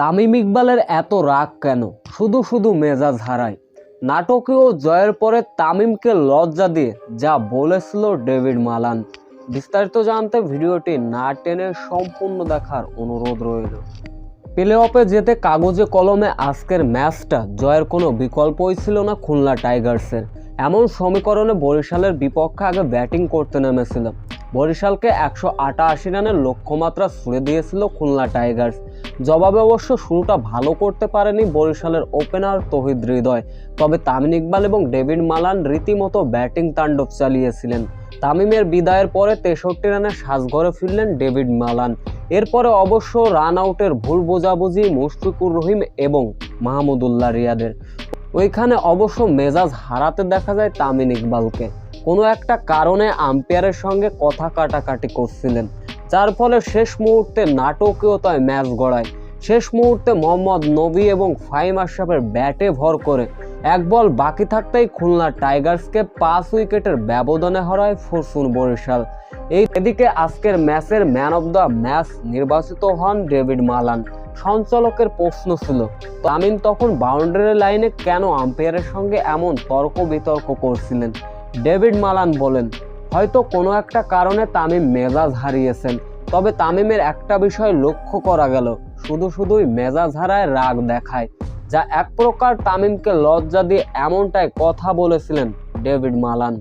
তামিম ইকবালের এত রাগ কেন? শুধু শুধু মেজাজ হারায়। নাটকীয় জয়ের পরে তামিমকে লজ্জা দিয়ে যা বলেছিল ডেভিড মালান। বিস্তারিত জানতে ভিডিওটি না টেনে সম্পূর্ণ দেখার অনুরোধ রইল। প্লে অফে যেতে কাগজে কলমে আজকের ম্যাচটা জয়ের কোনো বিকল্পই ছিল না খুলনা টাইগার্সের। এমন সমীকরণে বরিশালের বিপক্ষে আগে ব্যাটিং করতে নেমেছিল। বরিশালকে একশো আটাশি রানের লক্ষ্যমাত্রা ছুড়ে দিয়েছিল খুলনা টাইগার্স। জবাবে অবশ্য শুরুটা ভালো করতে পারেনি বরিশালের ওপেনার তহিদ হৃদয়। তবে তামিম ইকবাল এবং ডেভিড মালান রীতিমতো ব্যাটিং তাণ্ডব চালিয়েছিলেন। তামিমের বিদায়ের পরে তেষট্টি রানের সাজঘরে ফিরলেন ডেভিড মালান। এরপরে অবশ্য রান আউটের ভুল বোঝাবুঝি মুশফিকুর রহিম এবং মাহমুদুল্লাহ রিয়াদের। ওইখানে অবশ্য মেজাজ হারাতে দেখা যায় তামিন ইকবালকে। কোনো একটা কারণে আম্পায়ারের সঙ্গে কথা কাটাকাটি করছিলেন, যার ফলে শেষ মুহূর্তে নাটকীয়তায় ম্যাচ গড়ায়। শেষ মুহূর্তে মোহাম্মদ নবী এবং ফাইম আশরাফের ব্যাটে ভর করে। এক বল বাকি থাকতেই খুলনা টাইগার্সকে পাঁচ উইকেটের ব্যবধানে হারায় ফরচুন বরিশাল। এই এদিকে আজকের ম্যাচের ম্যান অব দ্য ম্যাচ নির্বাচিত হন ডেভিড মালান। সঞ্চালকের প্রশ্ন ছিল, তামিম তখন বাউন্ডারি লাইনে কেন আম্পায়ারের সঙ্গে এমন তর্ক বিতর্ক করছিলেন? ডেভিড মালান বলেন, হয়তো কোনো একটা কারণে তামিম মেজাজ হারিয়েছেন, তবে তামিমের একটা বিষয় লক্ষ্য করা গেল, শুধু শুধুই মেজাজ হারায় রাগ দেখায়, যা এক প্রকার তামিমকে লজ্জা দিয়ে এমনটাই কথা বলেছিলেন ডেভিড মালান।